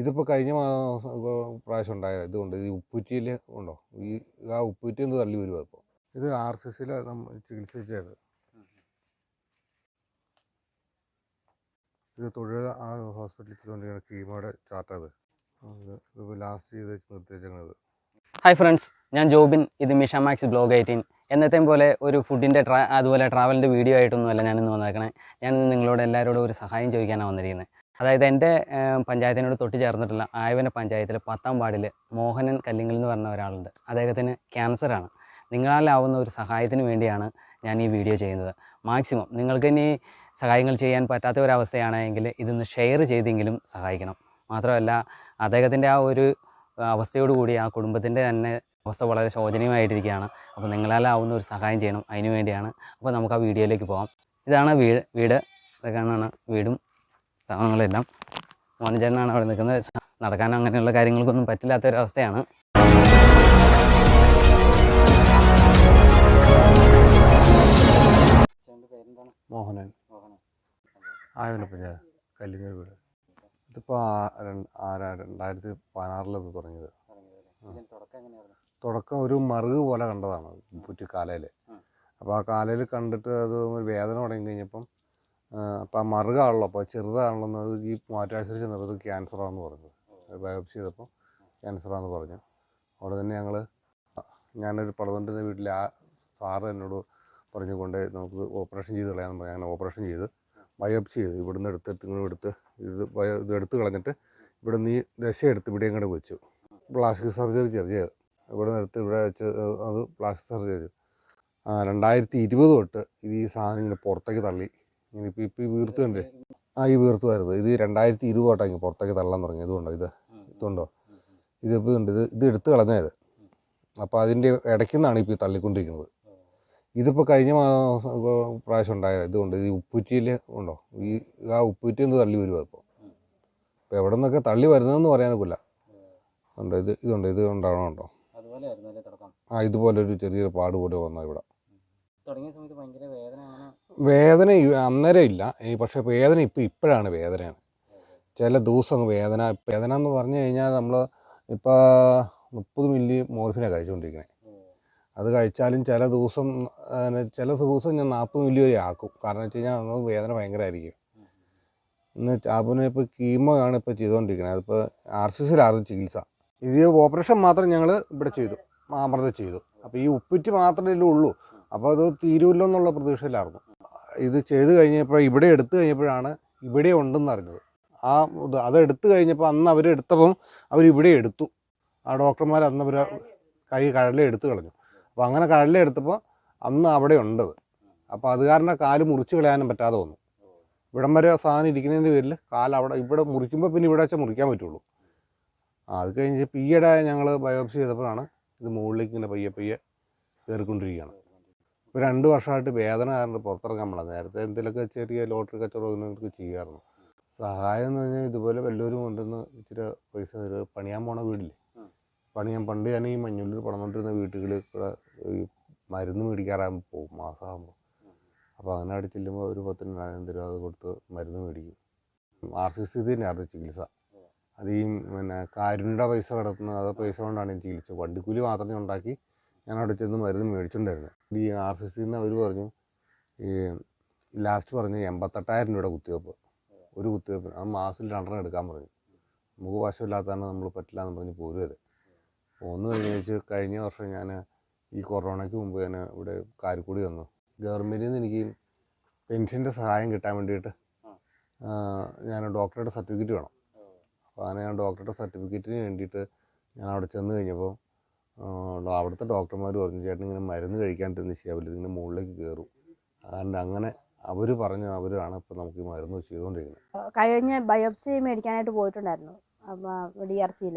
ഇതിപ്പോൾ കഴിഞ്ഞ പ്രാവശ്യം ഉണ്ടായ ഇതുകൊണ്ട് ഈ ഉപ്പുറ്റിയിൽ ഉണ്ടോ? ഈ ആ ഉപ്പുറ്റി ഒന്ന് തള്ളി വരുവാ ഇപ്പോൾ ഇത് ആർ സി നമ്മൾ ചികിത്സിച്ചത് ഇത് തൊഴിൽ ആ ഹോസ്പിറ്റലിൽ ചെയ്തുകൊണ്ടിരിക്കുന്ന കീമോയുടെ ചാർട്ടത്. ഇത് ലാസ്റ്റ് ചെയ്ത് വെച്ച് നിർത്തിവെച്ചത് ഹായ് ഫ്രണ്ട്സ് ഞാൻ ജോബിൻ. ഇത് മിഷ മാക്സ് ബ്ലോഗ് എയ്റ്റീൻ. എന്നത്തെയും പോലെ ഒരു ഫുഡിന്റെ ട്രാ അതുപോലെ ട്രാവലിന്റെ വീഡിയോ ആയിട്ടൊന്നുമല്ല ഞാനിന്ന് വന്നേക്കണേ. ഞാൻ നിങ്ങളോട് എല്ലാവരോടും ഒരു സഹായം ചോദിക്കാനാണ് വന്നിരിക്കുന്നത് അതായത് എന്റെ പഞ്ചായത്തിനോട് തൊട്ട് ചേർന്നിട്ടുള്ള ആയവന പഞ്ചായത്തിൽ പത്താം വാർഡിൽ മോഹനൻ കല്ലിങ്ങൽ എന്ന് പറഞ്ഞ ഒരാളുണ്ട്. അദ്ദേഹത്തിന് ക്യാൻസറാണ് നിങ്ങളാലാവുന്ന ഒരു സഹായത്തിന് വേണ്ടിയാണ് ഞാൻ ഈ വീഡിയോ ചെയ്യുന്നത്. മാക്സിമം നിങ്ങൾക്ക് ഇനി സഹായങ്ങൾ ചെയ്യാൻ പറ്റാത്ത ഒരവസ്ഥയാണെങ്കിൽ ഇതൊന്ന് ഷെയർ ചെയ്തെങ്കിലും സഹായിക്കണം. മാത്രമല്ല അദ്ദേഹത്തിന്റെ ആ ഒരു അവസ്ഥയോടുകൂടി ആ കുടുംബത്തിന്റെ തന്നെ അവസ്ഥ വളരെ ശോചനീയമായിട്ടിരിക്കുകയാണ്. അപ്പോൾ നിങ്ങളാലാവുന്ന ഒരു സഹായം ചെയ്യണം. അതിനു വേണ്ടിയാണ്. അപ്പോൾ നമുക്ക് ആ വീഡിയോയിലേക്ക് പോകാം ഇതാണ് വീട് വീട്. ഇതൊക്കെയാണ് വീടും സ്ഥാപനങ്ങളെല്ലാം മോനജനാണ് അവിടെ നിൽക്കുന്നത്. നടക്കാനോ അങ്ങനെയുള്ള കാര്യങ്ങൾക്കൊന്നും പറ്റില്ലാത്ത ഒരു അവസ്ഥയാണ് മോഹനൻ. ആയവന പഞ്ചായത്ത് കല്ലിങ്ങൽ വീട് ഇതിപ്പോൾ രണ്ടായിരത്തി പതിനാറിലത് തുടങ്ങിയത്. തുടക്കം ഒരു മറുക് പോലെ കണ്ടതാണ് പുറ്റി കാലയിൽ അപ്പൊ അപ്പോൾ ആ കാലയിൽ കണ്ടിട്ട് അത് ഒരു വേദന തുടങ്ങി കഴിഞ്ഞപ്പം അപ്പോൾ ആ മറുകാണല്ലോ. അപ്പോൾ ചെറുതാണല്ലോ എന്ന് ഈ മാറ്റാശ്ശേരി ചെന്നപ്പോൾ ഇത് ക്യാൻസറാണെന്ന് പറഞ്ഞു ബയോപ്സി ചെയ്തപ്പോൾ ക്യാൻസറാണെന്ന് പറഞ്ഞു. അവിടെ തന്നെ ഞങ്ങൾ ഞാനൊരു പടതൊണ്ടിന്റെ വീട്ടിലെ ആ സാറ് എന്നോട് പറഞ്ഞു കൊണ്ട് നമുക്ക് ഓപ്പറേഷൻ ചെയ്ത് കളയാമെന്ന് പറഞ്ഞു. അങ്ങനെ ഓപ്പറേഷൻ ചെയ്ത് ബയോപ്സി ചെയ്ത് ഇവിടുന്ന് എടുത്തിട്ട് ഇങ്ങനെ എടുത്ത് ഇത് ബയോ ഇത് എടുത്ത് കളഞ്ഞിട്ട് ഇവിടെ നീ ദശ എടുത്ത് ഇവിടെ ഇങ്ങോട്ട് വെച്ചു. പ്ലാസ്റ്റിക് സർജറി ചെയ്ത് ഇവിടെ നിന്ന് എടുത്ത് ഇവിടെ വെച്ച് അത് പ്ലാസ്റ്റിക് സർജറി രണ്ടായിരത്തി ഇരുപത് തൊട്ട് ഇത് ഈ സാധനം ഇങ്ങനെ പുറത്തേക്ക് തള്ളി. ഇങ്ങനെ ഇപ്പോൾ ഇപ്പോൾ ഈ വീർത്ത് കണ്ടേ ആ ഈ വീർത്ത് വരുന്നത്. ഇത് രണ്ടായിരത്തി ഇരുപത് തൊട്ടാണ് ഇങ്ങനെ പുറത്തേക്ക് തള്ളാൻ തുടങ്ങി. ഇതുകൊണ്ടോ ഇത് ഇതുണ്ടോ? ഇതിപ്പോൾ ഇതുണ്ട് ഇത് ഇത് എടുത്ത് കളഞ്ഞത് അപ്പോൾ അതിന്റെ ഇടയ്ക്ക് നിന്നാണ് ഇപ്പോൾ ഈ തള്ളിക്കൊണ്ടിരിക്കുന്നത്. ഇതിപ്പോൾ കഴിഞ്ഞ മാസം ഇപ്പൊ പ്രാവശ്യം ഉണ്ടായത്. ഇതുകൊണ്ട് ഈ ഉപ്പുറ്റിയിൽ ഉണ്ടോ? ഈ ആ ഉപ്പുറ്റി ഒന്ന് തള്ളി വരുമോ ഇപ്പോൾ ഇപ്പോൾ എവിടെ നിന്നൊക്കെ തള്ളി വരുന്നതെന്ന് പറയാനൊക്കില്ല. ഉണ്ട് ഇത് ഇതുണ്ട്. ഇത് ഉണ്ടാവണമുണ്ടോ ആ ഇതുപോലെ ഒരു ചെറിയൊരു പാട് പോലെ വന്നു ഇവിടെ. സമയത്ത് വേദന വേദന അന്നേരം ഇല്ല. പക്ഷേ വേദന ഇപ്പോൾ ഇപ്പോഴാണ് വേദനയാണ്. ചില ദിവസം വേദന വേദന എന്ന് പറഞ്ഞു കഴിഞ്ഞാൽ നമ്മൾ ഇപ്പോൾ മുപ്പത് മില്ലി മോർഫിനാണ് കഴിച്ചുകൊണ്ടിരിക്കുന്നത് അത് കഴിച്ചാലും ചില ദിവസം ചില ദിവസം ഞാൻ നാൽപ്പത് മില്ലി വരെ ആക്കും. കാരണം വെച്ച് കഴിഞ്ഞാൽ അന്ന് വേദന ഭയങ്കരമായിരിക്കും ഇന്ന് ചാപ്പിന് ഇപ്പോൾ കീമോ ആണ് ഇപ്പോൾ ചെയ്തുകൊണ്ടിരിക്കുന്നത് അതിപ്പോൾ ആർ സി സിയിലായിരുന്നു ചികിത്സ. ഇത് ഓപ്പറേഷൻ മാത്രം ഞങ്ങൾ ഇവിടെ ചെയ്തു. മാമൃത ചെയ്തു. അപ്പോൾ ഈ ഉപ്പിറ്റ് മാത്രമേ ഉള്ളൂ. അപ്പോൾ അത് തീരുമല്ലോ എന്നുള്ള പ്രതീക്ഷയിലായിരുന്നു. ഇത് ചെയ്ത് കഴിഞ്ഞപ്പോൾ ഇവിടെ എടുത്തു കഴിഞ്ഞപ്പോഴാണ് ഇവിടെ ഉണ്ടെന്ന് അറിഞ്ഞത്. ആ അതെടുത്ത് കഴിഞ്ഞപ്പോൾ അന്ന് അവർ എടുത്തപ്പം അവർ ഇവിടെ എടുത്തു. ആ ഡോക്ടർമാർ അന്ന് അവർ കൈ കഴല എടുത്തു കളഞ്ഞു. അപ്പോൾ അങ്ങനെ കഴല എടുത്തപ്പോൾ അന്ന് അവിടെ ഉണ്ടത്. അപ്പോൾ അത് കാരണം കാൽ മുറിച്ച് കളയാനും പറ്റാതെ വന്നു. ഇവിടം വരെ സാധനം ഇരിക്കുന്നതിന്റെ പേരിൽ കാൽ അവിടെ ഇവിടെ മുറിക്കുമ്പോൾ പിന്നെ ഇവിടെ വെച്ചാൽ മുറിക്കാൻ പറ്റുള്ളൂ. ആ അത് കഴിഞ്ഞ് ഈയിടെ ഞങ്ങൾ ബയോപ്സി ചെയ്തപ്പോഴാണ് ഇത് മുകളിലേക്ക് ഇങ്ങനെ പയ്യെ പയ്യെ കയറിക്കൊണ്ടിരിക്കുകയാണ്. ഇപ്പോൾ രണ്ട് വർഷമായിട്ട് വേദന കാരണം പുറത്തിറങ്ങാൻ പാടില്ല. നേരത്തെ എന്തെങ്കിലുമൊക്കെ ചെറിയ ലോട്ടറി കച്ചവടം ഇതിനൊക്കെ ചെയ്യാറുണ്ട് സഹായം എന്ന് പറഞ്ഞാൽ ഇതുപോലെ വല്ലവരും കൊണ്ടുവന്ന് ഇച്ചിരി പൈസ തരുക പണിയാൻ പോണ വീടില്ലേ. പണിയാൻ പണ്ട് ഞാൻ ഈ മഞ്ഞുള്ളിൽ പടന്നുകൊണ്ടിരുന്ന വീട്ടുകളിൽ കൂടെ ഈ മരുന്ന് മേടിക്കാറാകുമ്പോൾ പോകും മാസമാകുമ്പോൾ അപ്പോൾ അങ്ങനെ അവിടെ ചെല്ലുമ്പോൾ ഒരു പത്തിന് നാലായിരം രൂപ അത് കൊടുത്ത് മരുന്ന് മേടിക്കും. ആർ സി സി തന്നെയായിരുന്നു ചികിത്സ. അത് ഈ പിന്നെ കാരുണ്യയുടെ പൈസ കിടത്തുന്നത് അത് പൈസ കൊണ്ടാണ് ചികിത്സ വണ്ടിക്കൂലി മാത്രമേ ഉണ്ടാക്കി ഞാൻ അവിടെ ചെന്ന് മരുന്ന് മേടിച്ചിട്ടുണ്ടായിരുന്നു. ഈ ആർ സി സിന്ന് അവർ പറഞ്ഞു ഈ ലാസ്റ്റ് പറഞ്ഞു എൺപത്തെട്ടായിരം രൂപയുടെ കുത്തിവെപ്പ്. ഒരു കുത്തിവെപ്പിന്. അത് മാസത്തിൽ രണ്ടെണ്ണം എടുക്കാൻ പറഞ്ഞു. നമുക്ക് വശമില്ലാത്തതാണ് നമ്മൾ പറ്റില്ല എന്ന് പറഞ്ഞ് പോരുവത് അത് ഒന്ന് കഴിഞ്ഞ് വെച്ച് കഴിഞ്ഞ വർഷം ഞാൻ ഈ കൊറോണയ്ക്ക് മുമ്പ് ഞാൻ ഇവിടെ കാരിക്കൂടി വന്നു. ഗവൺമെന്റിൽ നിന്ന് എനിക്ക് പെൻഷന്റെ സഹായം കിട്ടാൻ വേണ്ടിയിട്ട് ഞാൻ ഡോക്ടറുടെ സർട്ടിഫിക്കറ്റ് വേണം. അപ്പോൾ അങ്ങനെ ഞാൻ ഡോക്ടറുടെ സർട്ടിഫിക്കറ്റിന് വേണ്ടിയിട്ട് ഞാൻ അവിടെ ചെന്ന് കഴിഞ്ഞപ്പോൾ അവിടുത്തെ ഡോക്ടർമാർ പറഞ്ഞു ചേട്ടൻ ഇങ്ങനെ മരുന്ന് കഴിക്കാണ്ടിരുന്ന് ശരിയാവില്ല ഇതിങ്ങനെ മുകളിലേക്ക് കയറും അതുകൊണ്ട് അങ്ങനെ അവർ പറഞ്ഞ അവരാണ് ഇപ്പോൾ നമുക്ക് ഈ മരുന്ന് ചെയ്തുകൊണ്ടിരിക്കുന്നത് കഴിഞ്ഞ ബയോപ്സി മേടിക്കാനായിട്ട് പോയിട്ടുണ്ടായിരുന്നു ഡി ആർ സിയിൽ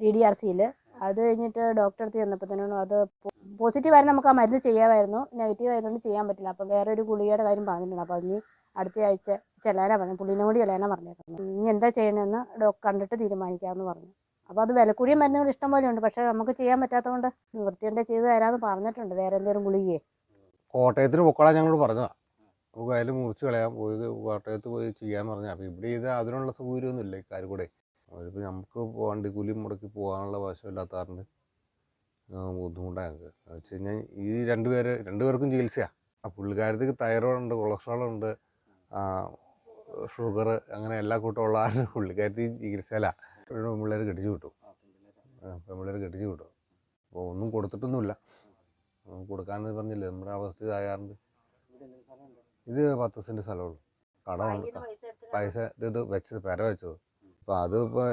ഡി ഡി ആർ സിയിൽ അത് കഴിഞ്ഞിട്ട് ഡോക്ടർ അടുത്ത് ചെന്നപ്പോഴത്തേനും അത് പോസിറ്റീവ് ആയിരുന്നു നമുക്ക് ആ മരുന്ന് ചെയ്യാമായിരുന്നു നെഗറ്റീവ് ആയതുകൊണ്ട് ചെയ്യാൻ പറ്റില്ല. അപ്പോൾ വേറെ ഒരു ഗുളികയുടെ കാര്യം പറഞ്ഞിട്ടുണ്ട് അപ്പോൾ ഇനി അടുത്ത ആഴ്ച ചെല്ലാനാ പറഞ്ഞു പുള്ളിനോട് കൂടി ചെല്ലാനാ പറഞ്ഞേക്കുന്നത്. ഇനി എന്താ ചെയ്യണമെന്ന് ഡോക്ടർ കണ്ടിട്ട് തീരുമാനിക്കാമെന്ന് പറഞ്ഞു. അപ്പോൾ അത് വില കൂടിയ മരുന്നുകൾ ഇഷ്ടം പോലെ ഉണ്ട്. പക്ഷേ നമുക്ക് ചെയ്യാൻ പറ്റാത്തതുകൊണ്ട് നിവൃത്തിയുണ്ടെ ചെയ്ത് തരാമെന്ന് പറഞ്ഞിട്ടുണ്ട്. വേറെ എന്തെങ്കിലും ഗുളികയെ? കോട്ടയത്തിന് പൊക്കോളാൻ ഞങ്ങളോട് പറഞ്ഞതാണ് നമുക്ക് അതിൽ മുറിച്ച് കളയാൻ പോയത് കോട്ടയത്ത് പോയി ചെയ്യാൻ പറഞ്ഞു അപ്പോൾ ഇവിടെ ഇത് അതിനുള്ള സൗകര്യമൊന്നും ഇല്ല ഇക്കാരുകൂടെ അവരിപ്പോൾ നമുക്ക് വണ്ടി കൂലി മുടക്കി പോകാനുള്ള വശമില്ലാത്തതുകൊണ്ട് ബുദ്ധിമുട്ടാണ് ഞങ്ങൾക്ക്. എന്ന് വെച്ച് കഴിഞ്ഞാൽ ഈ രണ്ട് പേര് രണ്ട് പേർക്കും ചികിത്സയാണ് ആ പുള്ളിക്കാരത്തേക്ക് തൈറോയ്ഡ് ഉണ്ട് ഉണ്ട് ഷുഗർ അങ്ങനെ എല്ലാ കൂട്ടമുള്ള പുള്ളിക്കാരത്തി ചികിത്സയിലാണ് പിള്ളേർ കെട്ടിച്ചു വിട്ടു. പെൺപിള്ളേർ കെട്ടിച്ചു വിട്ടു. അപ്പോൾ ഒന്നും കൊടുത്തിട്ടൊന്നുമില്ല. കൊടുക്കാന്ന് പറഞ്ഞില്ലേ? നമ്മുടെ അവസ്ഥ ഇതായാറുണ്ട് ഇത് പത്ത് സെന്റ് സ്ഥലമുള്ളൂ. കടമുണ്ട്. പൈസ ഇത് വെച്ചത് പെര വെച്ചത്. അപ്പോൾ അത് ഇപ്പോൾ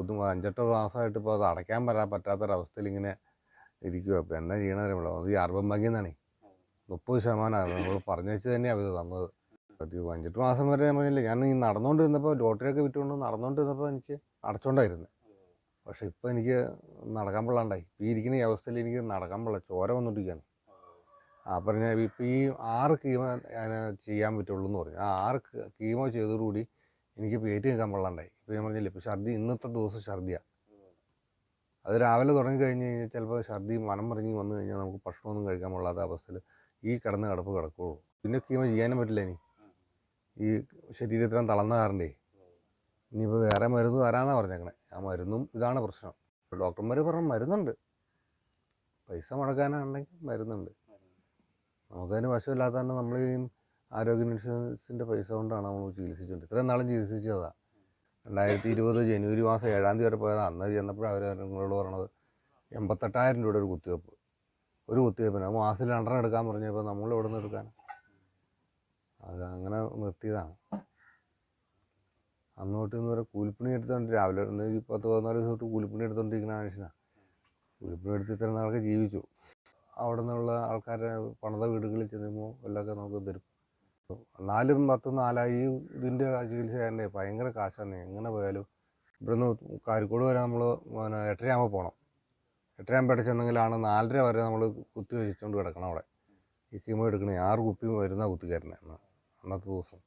അഞ്ചെട്ടോ അഞ്ചെട്ട് മാസമായിട്ട് ഇപ്പോൾ അത് അടയ്ക്കാൻ പറ്റാ പറ്റാത്തൊരവസ്ഥയിൽ ഇങ്ങനെ ഇരിക്കുക അപ്പോൾ എന്നാ ചെയ്യണമെന്നറിയില്ല അത് ഈ അർബൻ ബാങ്കിൽ നിന്നാണ് മുപ്പത് ശതമാനമാണ് നമ്മൾ പറഞ്ഞു വെച്ച് തന്നെയാണ് അവർ തന്നത്. ഈ അഞ്ചെട്ട് മാസം വരെ ഞാൻ പറഞ്ഞില്ലേ ഞാൻ ഈ നടന്നുകൊണ്ടിരുന്നപ്പോൾ ലോട്ടറിയൊക്കെ വിറ്റുകൊണ്ട് നടന്നുകൊണ്ടിരുന്നപ്പോൾ എനിക്ക് അടച്ചോണ്ടായിരുന്നു. പക്ഷെ ഇപ്പോൾ എനിക്ക് നടക്കാൻ കൊള്ളാണ്ടായി. ഇപ്പോൾ ഈ ഇരിക്കുന്ന ഈ അവസ്ഥയിൽ എനിക്ക് നടക്കാൻ കൊള്ള. ചോര വന്നുകൊണ്ടിരിക്കുകയാണ് ആ പറഞ്ഞ ഇപ്പോൾ ഈ ആറ് കീമ ഞാൻ ചെയ്യാൻ പറ്റുള്ളൂ എന്ന് പറഞ്ഞു. ആ ആറ് കീമ ചെയ്തതോടുകൂടി എനിക്ക് പേറ്റ് നിൽക്കാൻ കൊള്ളാണ്ടായി. ഇപ്പോൾ ഞാൻ പറഞ്ഞില്ല ഇപ്പോൾ ഛർദി ഇന്നത്തെ ദിവസം ഛർദിയാണ് അത് രാവിലെ തുടങ്ങി കഴിഞ്ഞ് കഴിഞ്ഞാൽ ചിലപ്പോൾ ഛർദി മനം മറിഞ്ഞ് വന്നു കഴിഞ്ഞാൽ നമുക്ക് ഭക്ഷണമൊന്നും കഴിക്കാൻ കൊള്ളാത്ത അവസ്ഥയിൽ ഈ കിടന്ന് കിടപ്പ് കിടക്കുള്ളൂ. പിന്നെ കീമ ചെയ്യാനും പറ്റില്ല ഇനി. ഈ ശരീരത്തിനും തളർന്ന കാരണ്ടേ ഇനിയിപ്പോൾ വേറെ മരുന്ന് തരാമെന്നാണ് പറഞ്ഞേക്കണേ. ആ മരുന്നും ഇതാണ് പ്രശ്നം. ഡോക്ടർമാർ പറഞ്ഞ മരുന്നുണ്ട്. പൈസ മുടക്കാനാണെങ്കിൽ മരുന്നുണ്ട്. നമുക്കതിന് വശമില്ലാത്തതുകൊണ്ട് നമ്മൾ ഈ ആരോഗ്യ ഇൻഷുറൻസിന്റെ പൈസ കൊണ്ടാണ് നമ്മൾ ചികിത്സിച്ചുകൊണ്ട് ഇത്രയും നാളും ചികിത്സിച്ചതാണ് രണ്ടായിരത്തി ഇരുപത് ജനുവരി മാസം ഏഴാം തീയതി വരെ പോയതാണ് അന്ന് ചെന്നപ്പോഴും അവർ നിങ്ങളോട് പറഞ്ഞത് എൺപത്തെട്ടായിരം രൂപയുടെ ഒരു കുത്തിവെപ്പ്. ഒരു കുത്തിവെപ്പിന്. മാസത്തിൽ രണ്ടെണ്ണം എടുക്കാൻ പറഞ്ഞപ്പോൾ നമ്മൾ എവിടെ നിന്ന് എടുക്കാൻ? അത് അങ്ങനെ നിർത്തിയതാണ്. അന്ന് തൊട്ട് ഇന്ന് വരെ കൂലിപ്പണി എടുത്തോണ്ട് രാവിലെ ഒരു പത്ത് പതിനാല് ദിവസം തൊട്ട് കൂലിപ്പണി എടുത്തോണ്ടിരിക്കുന്ന മനുഷ്യനാണ് കൂലിപ്പണി എടുത്ത് ഇത്ര നാളൊക്കെ ജീവിച്ചു. അവിടെ നിന്നുള്ള ആൾക്കാരെ പണിത വീടുകളിൽ ചെല്ലുമ്പോൾ എല്ലാം നമുക്ക് തരും. നാലും പത്തും നാലായി ഇതിന്റെ ചികിത്സ തന്നെ ഭയങ്കര കാശാണ്. എങ്ങനെ പോയാലും ഇവിടുന്ന് കാരിക്കോട് വരെ നമ്മൾ പിന്നെ എട്ടരയാകുമ്പോൾ പോകണം എട്ടരയാകുമ്പോൾ ചെന്നെങ്കിലാണ് നാലര വരെ നമ്മൾ കുത്തി വെച്ചുകൊണ്ട് കിടക്കണം അവിടെ. ഈ കീമോ എടുക്കണേ. ആറ് കുപ്പി വരുന്ന കുത്തിക്കാരനെ അന്നത്തെ ദിവസം.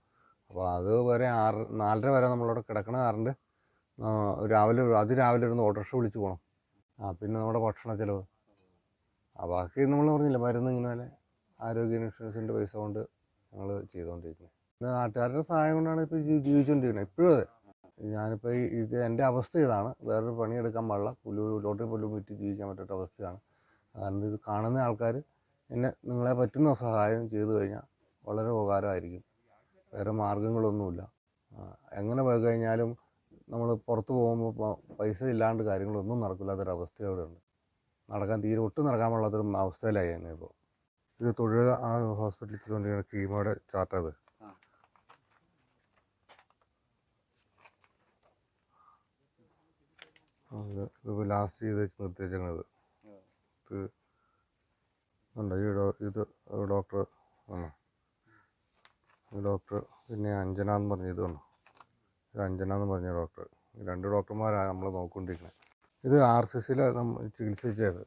അപ്പോൾ അത് വരെ ആറ് നാലര വരെ നമ്മളവിടെ കിടക്കണ കാരണം ആ, രാവിലെ അതിരാവിലെ ഇരുന്ന് ഓട്ടോറിക്ഷ വിളിച്ച് പോകണം ആ പിന്നെ നമ്മുടെ ഭക്ഷണ ചിലവ്. ആ ബാക്കി നമ്മൾ പറഞ്ഞില്ല മരുന്ന് ഇങ്ങനെ പോലെ ആരോഗ്യ ഇൻഷുറൻസിന്റെ പൈസ കൊണ്ട് ഞങ്ങൾ ചെയ്തുകൊണ്ടിരിക്കുന്നത് പിന്നെ നാട്ടുകാരുടെ സഹായം കൊണ്ടാണ് ഇപ്പോൾ ജീവിച്ചുകൊണ്ടിരിക്കുന്നത് ഇപ്പോഴും അതെ. ഞാനിപ്പോൾ ഇത് എന്റെ അവസ്ഥ ഇതാണ്. വേറൊരു പണിയെടുക്കാൻ പാടില്ല. പുല്ലു ലോട്ടറി പുല്ലും വിറ്റ് ജീവിക്കാൻ പറ്റാത്ത അവസ്ഥയാണ്. കാരണം ഇത് കാണുന്ന ആൾക്കാർ എന്നെ നിങ്ങളെ പറ്റുന്ന സഹായം ചെയ്തു കഴിഞ്ഞാൽ വളരെ ഉപകാരമായിരിക്കും. വേറെ മാർഗങ്ങളൊന്നുമില്ല എങ്ങനെ പോയി കഴിഞ്ഞാലും നമ്മൾ പുറത്ത് പോകുമ്പോൾ പൈസ ഇല്ലാണ്ട് കാര്യങ്ങളൊന്നും നടക്കില്ലാത്തൊരവസ്ഥ അവിടെ ഉണ്ട് നടക്കാൻ തീരെ ഒട്ടും നടക്കാൻ ഒരു അവസ്ഥയിലായി തന്നെ ഇപ്പോൾ ഇത് തൊഴിൽ ആ ഹോസ്പിറ്റലിൽ ചെയ്തുകൊണ്ടിരിക്കുന്ന കീമോയുടെ ചാർട്ടത്. ഇത് ഇതിപ്പോൾ ലാസ്റ്റ് ചെയ്ത് വെച്ച് നിർത്തി വെച്ചേക്കണത് ഇത് ഉണ്ട് ഈ ഇത് ഡോക്ടർ ആണോ ഡോക്ടർ പിന്നെ അഞ്ജന എന്ന് പറഞ്ഞ ഇത് വന്നു ഇത് അഞ്ജന എന്ന് പറഞ്ഞ ഡോക്ടർ. രണ്ട് ഡോക്ടർമാരാണ് നമ്മളെ നോക്കിക്കൊണ്ടിരിക്കുന്നത് ഇത് ആർ സി സിയിലാണ് നമ്മൾ ചികിത്സിച്ചത്.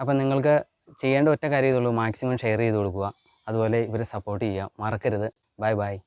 അപ്പം നിങ്ങൾക്ക് ചെയ്യേണ്ട ഒറ്റ കാര്യം ഇതുള്ളൂ മാക്സിമം ഷെയർ ചെയ്ത് കൊടുക്കുക. അതുപോലെ ഇവരെ സപ്പോർട്ട് ചെയ്യുക. മറക്കരുത്. Bye bye.